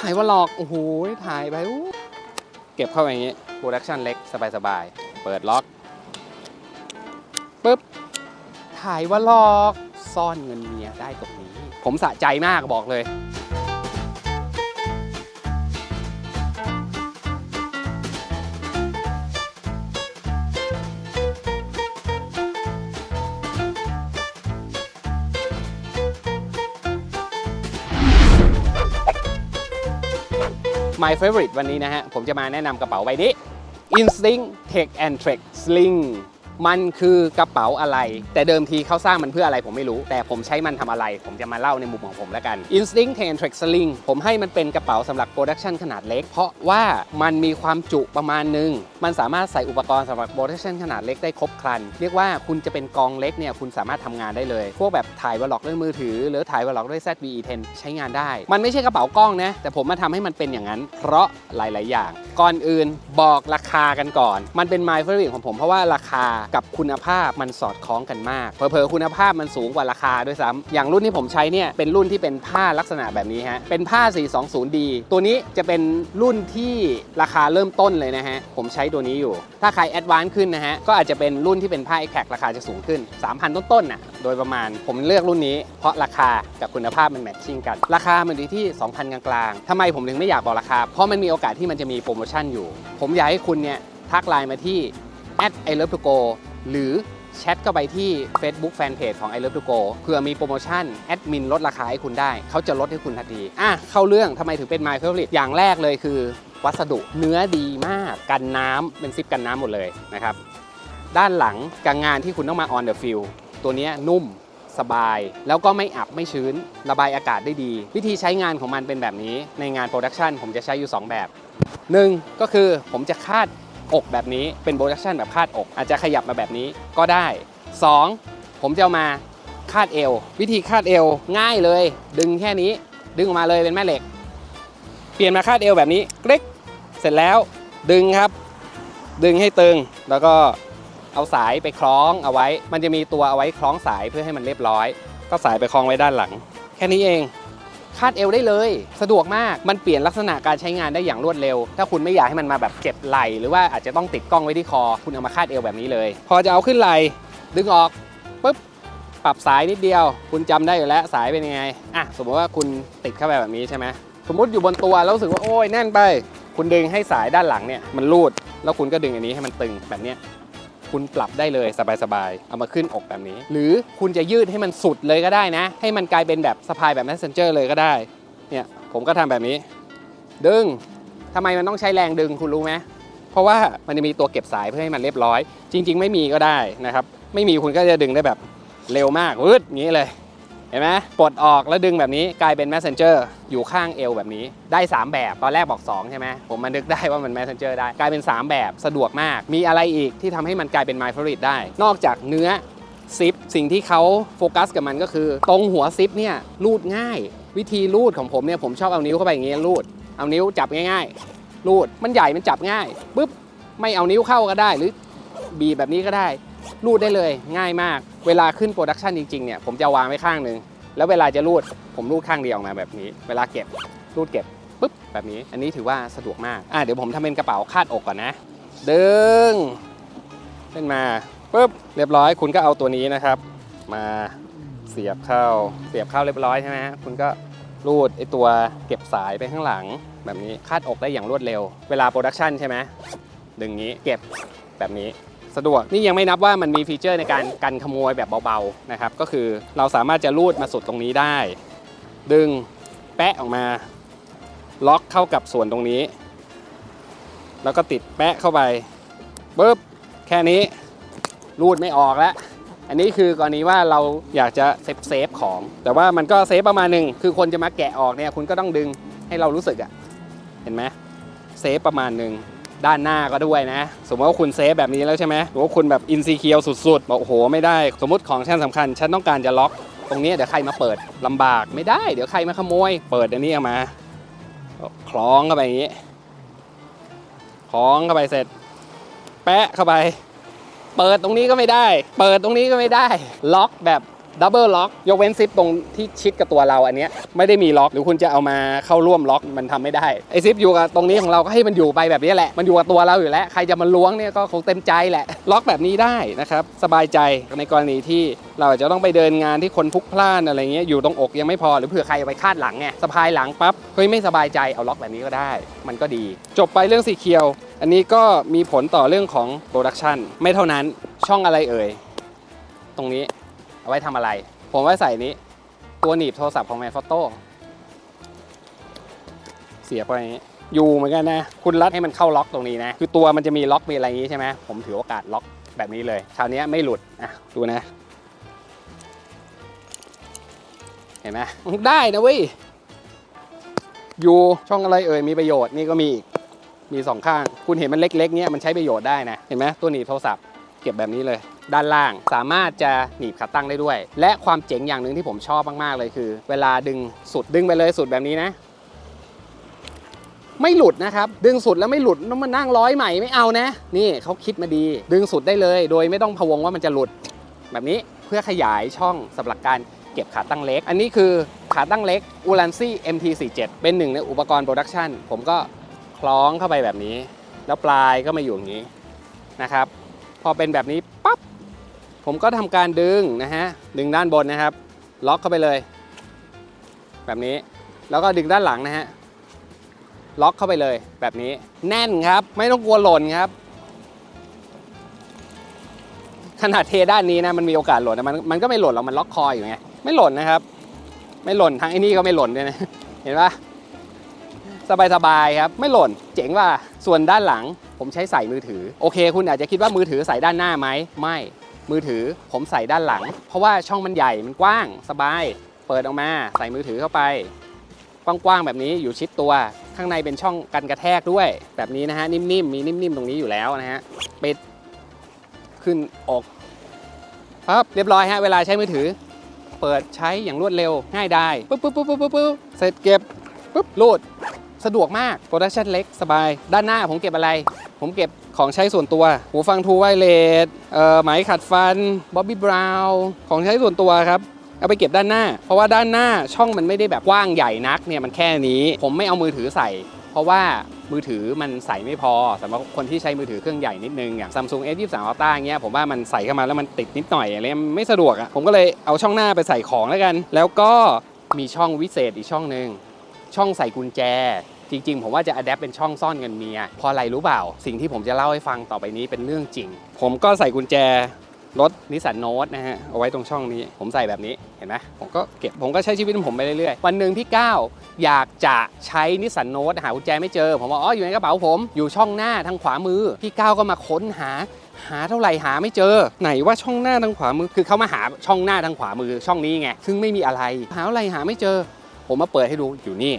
ถ่ายว่าหลอกโอ้โหถ่ายไปเก็บเข้าไปอย่างงี้โปรดักชันเล็กสบายๆ เปิดล็อกปุ๊บถ่ายว่าหลอกซ่อนเงินเมียได้ตรงนี้ ผมสะใจมากบอกเลย My favorite วันนี้นะฮะ ผมจะมาแนะนำกระเป๋าใบนี้ Instinct Tech and Trek Sling มันคือกระเป๋าอะไร แต่เดิมทีเขาสร้างมันเพื่ออะไรผมไม่รู้ แต่ผมใช้มันทำอะไร ผมจะมาเล่าในมุมของผมแล้วกัน Instinct Tech and Trek Sling ผมให้มันเป็นกระเป๋าสำหรับโปรดักชันขนาดเล็ก เพราะว่ามันมีความจุประมาณหนึ่งมันสามารถใส่อุปกรณ์สำหรับโปรดักชันขนาดเล็กได้ครบครัน เรียกว่าคุณจะเป็นกองเล็กเนี่ยคุณสามารถทำงานได้เลย พวกแบบถ่ายวอลล็อกด้วยมือถือ หรือถ่ายวอลล็อกด้วย ZVE10 ใช้งานได้ มันไม่ใช่กระเป๋ากล้องนะแต่ผมมาทำให้มันเป็นอย่างนั้น เพราะหลาย ๆ อย่าง ก่อนอื่นบอกราคากันก่อน มันเป็น my favorite ของผมเพราะว่าราคากับคุณภาพมันสอดคล้องกันมากเผลอๆคุณภาพมันสูงกว่าราคาด้วยซ้ำอย่างรุ่นที่ผมใช้เนี่ยเป็นรุ่นที่เป็นผ้าลักษณะแบบนี้ฮะเป็นผ้า 420D ตัวนี้จะเป็นรุ่นที่ราคาเริ่มต้นเลยนะฮะผมใช้ตัวนี้อยู่ ถ้าใครแอดวานซ์ขึ้นนะฮะก็อาจจะเป็นรุ่นที่เป็นผ้า X-Pack ราคาจะสูงขึ้น 3,000 ต้นๆน่ะโดยประมาณผมเลือกรุ่นนี้ เพราะราคากับคุณภาพมันแมทชิ่งกัน ราคามันอยู่ที่ 2,000 กลางๆทำไมผมถึงไม่อยากบอกราคา เพราะมันมีโอกาสที่มันจะมีโปรโมชั่นอยู่ ผมอยากให้คุณเนี่ยทักไลน์มาที่ at i love to go หรือแชทเข้าไปที่ Facebook Fanpage ของ I Love to Go เพื่อมีโปรโมชั่น แอดมินลดราคาให้คุณได้ เขาจะลดให้คุณทันที อะ เข้าเรื่องทำไมถึงเป็น My Favorite อย่างแรกเลยคือ วัสดุเนื้อดีมาก กันน้ำเป็นซิปกันน้ำหมดเลยนะครับ ด้านหลังกางงานที่คุณต้องมา on the field ตัวนี้นุ่มสบาย แล้วก็ไม่อับไม่ชื้น ระบายอากาศได้ดี วิธีใช้งานของมันเป็นแบบนี้ในงานโปรดักชันผมจะใช้อยู่ 2 แบบหนึ่งก็คือผมจะคาด อกแบบนี้เป็นโปรดักชันแบบคาดอก อาจจะขยับมาแบบนี้ก็ได้ 2. ผมจะเอามาคาดเอว วิธีคาดเอวง่ายเลย ดึงแค่นี้ดึงออกมาเลยเป็นแม่เหล็ก เปลี่ยนมาคาดเอวแบบนี้กริ๊กเสร็จแล้วดึงครับ ดึงให้ตึงแล้วก็เอาสายไปคล้องเอาไว้ มันจะมีตัวเอาไว้คล้องสายเพื่อให้มันเรียบร้อย ก็สายไปคล้องไว้ด้านหลัง แค่นี้เอง คาดเอวได้เลย สะดวกมากมันเปลี่ยนลักษณะการใช้งานได้อย่างรวดเร็ว ถ้าคุณไม่อยากให้มันมาแบบเจ็บไหลหรือว่าอาจจะต้องติดกล้องไว้ที่คอ คุณเอามาคาดเอวแบบนี้เลย พอจะเอาขึ้นไหลดึงออกปุ๊บปรับสายนิดเดียว คุณจำได้อยู่แล้วสายเป็นยังไงอะสมมติว่าคุณติดเข้าไปแบบนี้ใช่ไหมสมมติอยู่บนตัวแล้วรู้สึกว่าโอ้ยแน่นไป คุณดึงให้สายด้านหลังเนี่ยมันรูด แล้วคุณก็ดึงอันนี้ให้มันตึงแบบนี้ คุณปรับได้เลยสบายๆ เอามาขึ้นอกแบบนี้ หรือคุณจะยืดให้มันสุดเลยก็ได้นะ ให้มันกลายเป็นแบบสะพายแบบ messenger เลยก็ได้ เนี่ยผมก็ทำแบบนี้ ดึงทำไมมันต้องใช้แรงดึงคุณรู้ไหมเพราะว่ามันจะมีตัวเก็บสายเพื่อให้มันเรียบร้อย จริง ๆ ไม่มีก็ได้นะครับ ไม่มีคุณก็จะดึงได้แบบเร็วมากวืดอย่างนี้เลย เห็นไหมปลดออกแล้วดึงแบบนี้กลายเป็น messenger อยู่ข้างเอวแบบนี้ได้ 3 แบบ ตอนแรกบอก 2 ใช่ไหมผมมันนึกได้ว่ามัน messenger ได้ กลายเป็น 3 แบบสะดวกมาก มีอะไรอีกที่ทำให้มันกลายเป็น my favorite ได้ นอกจากเนื้อซิปสิ่งที่เขาโฟกัสกับมันก็คือ ตรงหัวซิปเนี่ยรูดง่าย วิธีรูดของผมเนี่ยผมชอบเอานิ้วเข้าไปอย่างเงี้ยรูด เอานิ้วจับง่ายๆรูดมันใหญ่มันจับง่ายปุ๊บไม่เอานิ้วเข้าก็ได้หรือบีบแบบนี้ก็ได้ รูดได้เลยง่ายมาก เวลาขึ้นโปรดักชันจริงๆเนี่ยผมจะวางไว้ข้างหนึ่งแล้วเวลาจะรูดผมรูดข้างเดียวออกมาแบบนี้ เวลาเก็บรูดเก็บปุ๊บแบบนี้ อันนี้ถือว่าสะดวกมากอะเดี๋ยวผมทำเป็นกระเป๋าคาดอกก่อนนะ ดึงขึ้นมาปุ๊บเรียบร้อยคุณก็เอาตัวนี้นะครับ มาเสียบเข้าเสียบเข้าเรียบร้อยใช่ไหมฮะคุณก็รูดไอตัวเก็บสายไปข้างหลัง แบบนี้คาดอกได้อย่างรวดเร็ว เวลาโปรดักชันใช่ไหมดึงงี้เก็บแบบนี้ สะดวก นี่ยังไม่นับว่ามันมีฟีเจอร์ในการกันขโมยแบบเบาๆนะครับก็คือเราสามารถจะรูดมาสุดตรงนี้ได้ ดึงแปะออกมา ล็อกเข้ากับส่วนตรงนี้ แล้วก็ติดแปะเข้าไปปุ๊บแค่นี้รูดไม่ออกแล้ว อันนี้คือกรณีว่าเราอยากจะเซฟเซฟของ แต่ว่ามันก็เซฟประมาณหนึ่งคือคนจะมาแกะออกเนี่ยคุณก็ต้องดึงให้เรารู้สึกอะเห็นไหมเซฟประมาณหนึ่ง ด้านหน้าก็ด้วยนะ สมมติว่าคุณเซฟแบบนี้แล้วใช่ไหมหรือว่าคุณแบบอินซีเคียวสุดๆ บอกโอ้โหไม่ได้ สมมติของชั้นสำคัญ ฉันต้องการจะล็อก ตรงนี้เดี๋ยวใครมาเปิดลำบากไม่ได้ เดี๋ยวใครมาขโมย เปิดอันนี้ออกมาคล้องเข้าไปอย่างนี้ คล้องเข้าไปเสร็จ แปะเข้าไป เปิดตรงนี้ก็ไม่ได้ เปิดตรงนี้ก็ไม่ได้ ล็อกแบบ ดับเบิลล็อกยกเว้นซิปตรงที่ชิดกับตัวเราอันเนี้ยไม่ได้มีล็อก หรือคุณจะเอามาเข้าร่วมล็อกมันทำไม่ได้ไอซิปอยู่กับตรงนี้ของเราก็ให้มันอยู่ไปแบบนี้แหละ มันอยู่กับตัวเราอยู่แล้ว ใครจะมาล้วงเนี่ยก็คงเต็มใจแหละ ล็อกแบบนี้ได้นะครับ สบายใจในกรณีที่เราจะต้องไปเดินงานที่คนพลุกพล่านอะไรเงี้ยอยู่ตรงอกยังไม่พอหรือเผื่อใครเอาไปคาดหลังไงสะพายหลังปั๊บเฮ้ยไม่สบายใจเอาล็อกแบบนี้ก็ได้ มันก็ดี จบไปเรื่องสีเขียว อันนี้ก็มีผลต่อเรื่องของโปรดักชันไม่เท่านั้นช่องอะไรเอ่ยตรงนี้ เอาไว้ทำอะไร ผมไว้ใส่นี้ ตัวหนีบโทรศัพท์ของ m ม p h o t o เสียบไปอย่างนี้อยู่เหมือนกันนะ คุณรัดให้มันเข้าล็อกตรงนี้นะ คือตัวมันจะมีล็อกมีอะไรอย่างนี้ใช่ไหมผมถือโอกาสล็อกแบบนี้เลยคราวนี้ไม่หลุดอะดูนะ เห็นไหมได้นะเว้ยอยู่ช่องอะไรเอ่ยมีประโยชน์นี่ก็มีมีสองข้าง คุณเห็นมันเล็กๆเนี้ยมันใช้ประโยชน์ได้นะ เห็นไหมตัวหนีบโทรศัพท์ ก็บแบบนี้เลย ด้านล่างสามารถจะหนีบขาตั้งได้ด้วย และความเจ๋งอย่างหนึ่งที่ผมชอบมากๆเลยคือ เวลาดึงสุดดึงไปเลยสุดแบบนี้นะ ไม่หลุดนะครับ ดึงสุดแล้วไม่หลุดต้องมานั่งร้อยใหม่ไม่เอานะ นี่เขาคิดมาดี ดึงสุดได้เลย โดยไม่ต้องพะวงว่ามันจะหลุด แบบนี้เพื่อขยายช่องสำหรับการเก็บขาตั้งเล็ก อันนี้คือขาตั้งเล็ก u l a n c y MT47 เป็นหนึ่งในอุปกรณ์โปรดักชันผมก็คล้องเข้าไปแบบนี้ แล้วปลายก็มาอยู่อย่างนี้นะครับ อเป็นแบบนี้ปั๊บผมก็ทำการดึงนะฮะดึงด้านบนนะครับ ล็อกเข้าไปเลย แบบนี้แล้วก็ดึงด้านหลังนะฮะล็อกเข้าไปเลยแบบนี้แน่นครับ ไม่ต้องกลัวหล่นครับ ขนาดเทด้านนี้นะมันมีโอกาสหล่นนะมันมันก็ไม่หล่นหรอกมันล็อกคออยู่ไงไม่หล่นนะครับ ไม่หล่นทางไอ้นี่ก็ไม่หล่นด้วยนะเห็นปะสบายสบายๆครับ ไม่หล่นเจ๋งว่าส่วนด้านหลัง ผมใช้ใส่มือถือ โอเค คุณอาจจะคิดว่ามือถือใส่ด้านหน้าไหมไม่ มือถือผมใส่ด้านหลัง เพราะว่าช่องมันใหญ่มันกว้างสบาย เปิดออกมา ใส่มือถือเข้าไปกว้างๆแบบนี้อยู่ชิดตัว ข้างในเป็นช่องกันกระแทกด้วย แบบนี้นะฮะนิ่มๆมีนิ่มๆตรงนี้อยู่แล้วนะฮะปิดขึ้นอกครับเรียบร้อยฮะเวลาใช้มือถือ เปิดใช้อย่างรวดเร็วง่ายได้ปุ๊บปุ๊บปุ๊บปุ๊บปุ๊บปุ๊บเสร็จเก็บปุ๊บรูดสะดวกมากโปรดักชันเล็กสบาย ด้านหน้าผมเก็บอะไร ผมเก็บของใช้ส่วนตัว หูฟังทูไวเลสเอ่อไหมขัดฟันบ๊อบบี้บราวของใช้ส่วนตัวครับเอาไปเก็บด้านหน้า เพราะว่าด้านหน้าช่องมันไม่ได้แบบกว้างใหญ่นักเนี่ยมันแค่นี้ ผมไม่เอามือถือใส่ เพราะว่ามือถือมันใส่ไม่พอสำหรับคนที่ใช้มือถือเครื่องใหญ่นิดนึงอย่าง Samsung S23 Ultra เงี้ยผมว่ามันใส่เข้ามาแล้วมันติดนิดหน่อยอะไรไม่สะดวกอะ่ะผมก็เลยเอาช่องหน้าไปใส่ของแล้วกัน แล้วก็มีช่องวิเศษอีกช่องหนึ่งช่องใส่กุญแจ จริงๆ ผมว่าจะอัดแอปเป็นช่องซ่อนเงินเมียเพราะอะไรรู้เปล่า สิ่งที่ผมจะเล่าให้ฟังต่อไปนี้เป็นเรื่องจริง ผมก็ใส่กุญแจรถนิสสันโนตนะฮะ เอาไว้ตรงช่องนี้ ผมใส่แบบนี้เห็นไหมผมก็เก็บผมก็ใช้ชีวิตของผมไปเรื่อยๆ วันหนึ่งพี่ก้าวอยากจะใช้นิสสันโนตหากุญแจไม่เจอ ผมบอกอ๋ออยู่ในกระเป๋าผมอยู่ช่องหน้าทางขวามือ พี่ก้าวก็มาค้นหาหาเท่าไหร่หาไม่เจอ ไหนว่าช่องหน้าทางขวามือ คือเขามาหาช่องหน้าทางขวามือช่องนี้ไงซึ่งไม่มีอะไรหาอะไรหาไม่เจอ ผมมาเปิดให้ดูอยู่นี่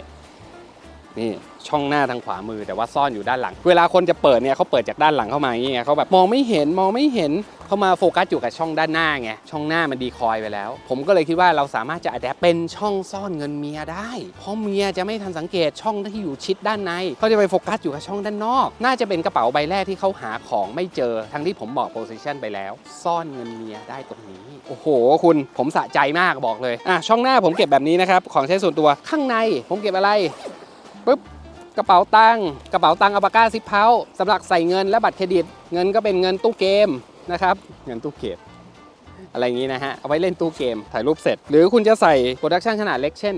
นี่ช่องหน้าทางขวามือแต่ว่าซ่อนอยู่ด้านหลัง เวลาคนจะเปิดเนี่ยเขาเปิดจากด้านหลังเข้ามาอย่างเงี้ยเขาแบบมองไม่เห็นมองไม่เห็นเขามาโฟกัสอยู่กับช่องด้านหน้าไงช่องหน้ามันดีคอยไปแล้ว ผมก็เลยคิดว่าเราสามารถจะอัดแอปเป็นช่องซ่อนเงินเมียได้ เพราะเมียจะไม่ทันสังเกตช่องที่อยู่ชิดด้านในเขาจะไปโฟกัสอยู่กับช่องด้านนอก น่าจะเป็นกระเป๋าใบแรกที่เขาหาของไม่เจอทั้งที่ผมบอกโพซิชันไปแล้ว ซ่อนเงินเมียได้ตรงนี้โอ้โห คุณผมสะใจมากบอกเลยอะช่องหน้าผมเก็บแบบนี้นะครับของใช้ส่วนตัวข้างในผมเก็บอะไร ปุ๊บกระเป๋าตังกระเป๋าตังอัลปาก้าซิปเพาสำหรับใส่เงินและบัตรเครดิต เงินก็เป็นเงินตู้เกมนะครับ เงินตู้เกมอะไรอย่างนี้นะฮะ เอาไว้เล่นตู้เกมถ่ายรูปเสร็จ หรือคุณจะใส่โปรดักชันขนาดเล็กเช่น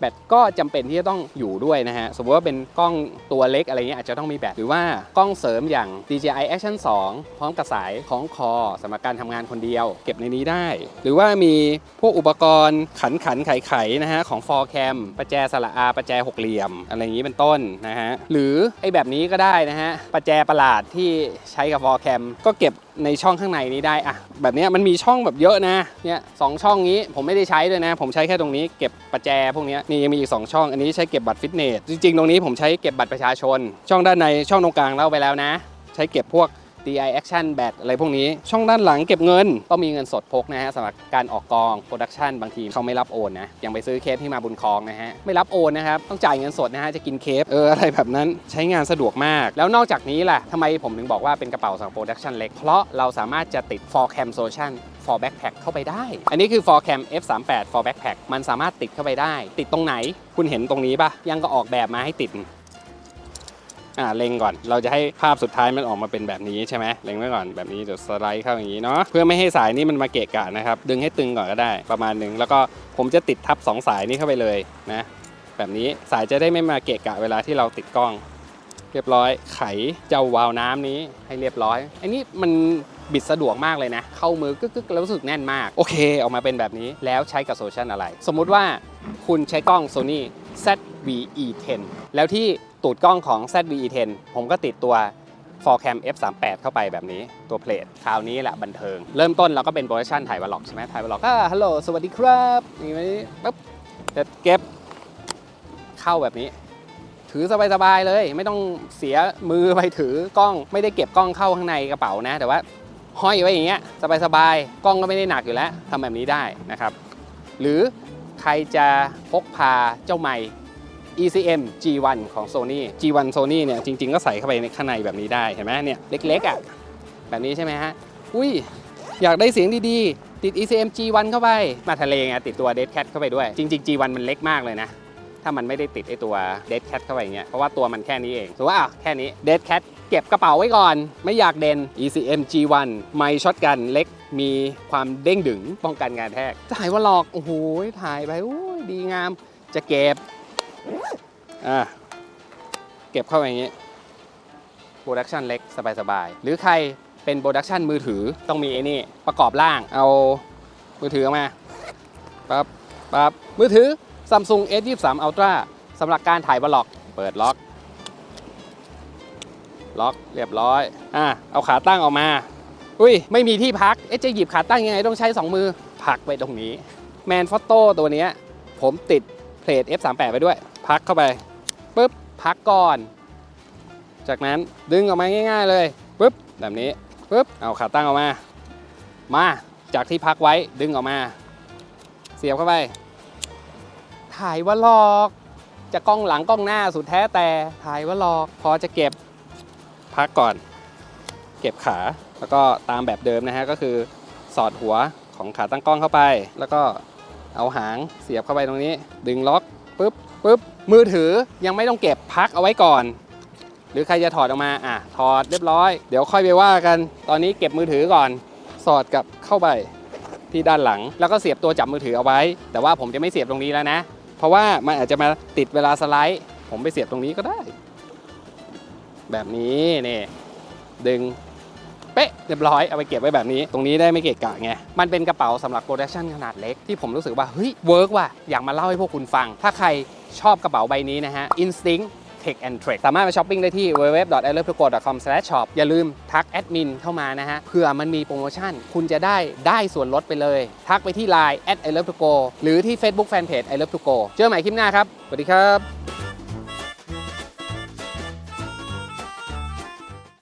แบตก็จำเป็นที่จะต้องอยู่ด้วยนะฮะ สมมติว่าเป็นกล้องตัวเล็กอะไรเงี้ยอาจจะต้องมีแบตหรือว่ากล้องเสริมอย่าง DJI Action 2 พร้อมกับสายคล้องคอสำหรับการทำงานคนเดียว เก็บในนี้ได้ หรือว่ามีพวกอุปกรณ์ขันขันไขไขนะฮะ ของ for cam ประแจสระอาประแจหกเหลี่ยม อะไรอย่างนี้เป็นต้นนะฮะ หรือไอ้แบบนี้ก็ได้นะฮะประแจประหลาดที่ใช้กับ for cam ก็เก็บ ในช่องข้างในนี้ได้อะแบบนี้มันมีช่องแบบเยอะนะเนี่ยสองช่องนี้ผมไม่ได้ใช้ด้วยนะ ผมใช้แค่ตรงนี้เก็บประแจพวกนี้นี่ยังมีอีก 2 ช่อง อันนี้ใช้เก็บบัตรฟิตเนสจริงๆ ตรงนี้ผมใช้เก็บบัตรประชาชน ช่องด้านในช่องตรงกลางเล่าไปแล้วนะ ใช้เก็บพวก DI Action แบตอะไรพวกนี้ ช่องด้านหลังเก็บเงินต้องมีเงินสดพกนะฮะสำหรับการออกกองโปรดักชันบางทีเขาไม่รับโอนนะยังไปซื้อเคสที่มาบุญคลองนะฮะไม่รับโอนนะครับต้องจ่ายเงินสดนะฮะจะกินเคสเอออะไรแบบนั้นใช้งานสะดวกมาก แล้วนอกจากนี้ล่ะทำไมผมถึงบอกว่าเป็นกระเป๋าสำหรับโปรดักชันเล็กเพราะเราสามารถจะติด for cam solution for backpack เข้าไปได้ อันนี้คือ for cam F38 for backpack มันสามารถติดเข้าไปได้ ติดตรงไหน คุณเห็นตรงนี้ปะยังก็ออกแบบมาให้ติด อ่าเล็งก่อน เราจะให้ภาพสุดท้ายมันออกมาเป็นแบบนี้ใช่ไหมเล็งไว้ก่อนแบบนี้เดี๋ยวสไลด์เข้าอย่างนี้เนาะเพื่อไม่ให้สายนี้มันมาเกะกะนะครับ ดึงให้ตึงก่อนก็ได้ประมาณหนึ่งแล้วก็ผมจะติดทับสองสายนี้เข้าไปเลยนะแบบนี้สายจะได้ไม่มาเกะกะเวลาที่เราติดกล้อง เรียบร้อยไขเจ้าวาล์วน้ำนี้ให้เรียบร้อยอันนี้มันบิดสะดวกมากเลยนะ เข้ามือกึกๆแล้วรู้สึกแน่นมาก โอเค ออกมาเป็นแบบนี้แล้วใช้กับโซเชียลอะไร สมมุติว่าคุณใช้กล้อง Sony ZVE10 แล้วที่ ตูดกล้องของ ZVE10 ผมก็ติดตัว 4cam F38 เข้าไปแบบนี้ตัวเพลทคราวนี้แหละบันเทิง เริ่มต้นเราก็เป็นโปรดักชันถ่ายวอลล็อกใช่ไหมถ่ายวอลล็อกอ่าฮัลโหลสวัสดีครับนี่ไหมปุ๊บจะเก็บเข้าแบบนี้ ถือสบายๆเลย ไม่ต้องเสียมือไปถือกล้อง ไม่ได้เก็บกล้องเข้าข้างในกระเป๋านะ แต่ว่าห้อยไว้อย่างเงี้ยสบายๆกล้องก็ไม่ได้หนักอยู่แล้วทำแบบนี้ได้นะครับ หรือใครจะพกพาเจ้าใหม่ ECM G1 ของ Sony G1 Sony เนี่ยจริง ๆ ก็ใส่เข้าไปในข้างในแบบนี้ได้เห็นไหมเนี่ยเล็กๆอะแบบนี้ใช่ไหมฮะ อุ้ย อยากได้เสียงดีๆ ติด ECM G1 เข้าไป มาทะเลไงติดตัว Dead Cat เข้าไปด้วย จริง ๆ G1 มันเล็กมากเลยนะ ถ้ามันไม่ได้ติดไอตัว Dead Cat เข้าไปอย่างเงี้ยเพราะว่าตัวมันแค่นี้เองถือว่าอะแค่นี้ Dead Cat เก็บกระเป๋าไว้ก่อน ไม่อยากเด่น ECM G1 ไมค์ช็อตกันเล็กมีความเด้งดึงป้องกันการแทกถ่ายว่าหลอก โอ้โหถ่ายไปโอ้ดีงามจะเก็บ อะเก็บเข้าไปอย่างงี้โปรดักชันเล็กสบายๆ หรือใครเป็นโปรดักชันมือถือต้องมีไอ้นี่ประกอบร่างเอามือถือออกมาปั๊บปั๊บมือถือ Samsung S23 Ultra สำหรับการถ่ายวอลล็อก เปิดล็อก ล็อกเรียบร้อย อะเอาขาตั้งออกมา อุ้ย ไม่มีที่พัก เอ๊ะจะหยิบขาตั้งยังไงต้องใช้ 2 มือ พักไว้ตรงนี้ แมนฟอตโต้ตัวนี้ ผมติดเพลท F38 ไปด้วย พักเข้าไปปุ๊บพักก่อน จากนั้นดึงออกมาง่าย ๆเลยปุ๊บแบบนี้ปุ๊บเอาขาตั้งออกมา มาจากที่พักไว้ดึงออกมา เสียบเข้าไป ถ่ายว่าหลอกจะกล้องหลังกล้องหน้าสุดแท้แต่ถ่ายว่าหลอกพอจะเก็บพักก่อน เก็บขาแล้วก็ตามแบบเดิมนะฮะก็คือสอดหัวของขาตั้งกล้องเข้าไป แล้วก็เอาหางเสียบเข้าไปตรงนี้ ดึงล็อกปุ๊บ ปุ๊บมือถือยังไม่ต้องเก็บพักเอาไว้ก่อน หรือใครจะถอดออกมาอะถอดเรียบร้อย เดี๋ยวค่อยไปว่ากัน ตอนนี้เก็บมือถือก่อน สอดกับเข้าไปที่ด้านหลัง แล้วก็เสียบตัวจับมือถือเอาไว้ แต่ว่าผมจะไม่เสียบตรงนี้แล้วนะ เพราะว่ามันอาจจะมาติดเวลาสไลด์ ผมไปเสียบตรงนี้ก็ได้ แบบนี้นี่ดึงเป๊ะเรียบร้อยเอาไปเก็บไว้แบบนี้ ตรงนี้ได้ไม่เกะกะไง มันเป็นกระเป๋าสำหรับโปรดักชันขนาดเล็กที่ผมรู้สึกว่าเฮ้ยเวิร์กว่ะอยากมาเล่าให้พวกคุณฟัง ถ้าใคร ชอบกระเป๋าใบนี้นะฮะ Instinct Tech and Trade สามารถไปช้อปปิ้งได้ที่ www.ilovetogo.com/shop อย่าลืมทักแอดมินเข้ามานะฮะเผื่อมันมีโปรโมชั่น คุณจะได้ได้ส่วนลดไปเลย ทักไปที่ Line at i love to go หรือที่ Facebook Fanpage i love to go เจอกันใหม่คลิปหน้าครับ สวัสดีครับ